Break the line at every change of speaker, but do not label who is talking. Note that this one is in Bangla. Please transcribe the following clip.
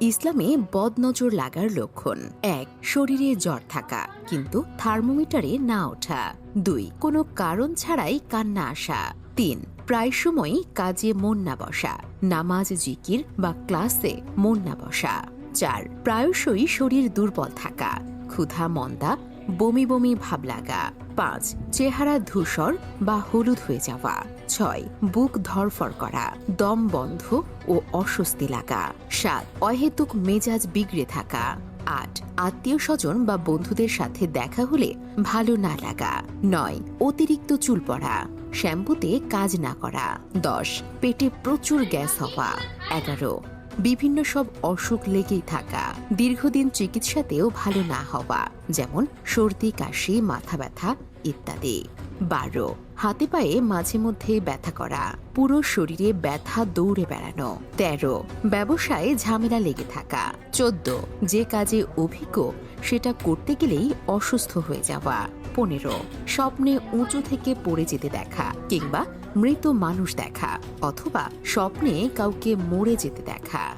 ইসলামে বদনজর লাগার লক্ষণ। এক, শরীরে জ্বর থাকা, কিন্তু থার্মোমিটারে না ওঠা। দুই, কোনো কারণ ছাড়াই কান্না আসা। তিন, প্রায় সময়ই কাজে মন না বসা, নামাজ, জিকির বা ক্লাসে মন না বসা। চার, প্রায়শই শরীর দুর্বল থাকা, ক্ষুধা, মন্দা, বমি বমি ভাব লাগা। পাঁচ, চেহারা ধূসর বা হলুদ হয়ে যাওয়া। ছয়, বুক ধরফর করা, দম বন্ধ ও অস্বস্তি লাগা। সাত অহেতুক মেজাজ বিগড়ে থাকা। আট, আত্মীয় স্বজন বা বন্ধুদের সাথে দেখা হলে ভালো না লাগা। নয়, অতিরিক্ত চুল পড়া। শ্যাম্পুতে কাজ না করা। দশ, পেটে প্রচুর গ্যাস হওয়া। এগারো, বিভিন্ন সব অসুখ লেগেই থাকা। দীর্ঘদিন চিকিৎসাতেও ভালো না হওয়া। যেমন সর্দি, কাশি, মাথা ব্যথা ইত্যাদি। বারো, হাতে পায়ে মাঝে মধ্যে ব্যথা করা, পুরো শরীরে ব্যথা দৌড়ে বেড়ানো। তেরো, ব্যবসায় ঝামেলা লেগে থাকা। চোদ্দ, যে কাজে অভিজ্ঞ, সেটা করতে গেলেই অসুস্থ হয়ে যাওয়া। পনেরো, স্বপ্নে উঁচু থেকে পড়ে যেতে দেখা কিংবা মৃত মানুষ দেখা, অথবা স্বপ্নে কাউকে মরে যেতে দেখা।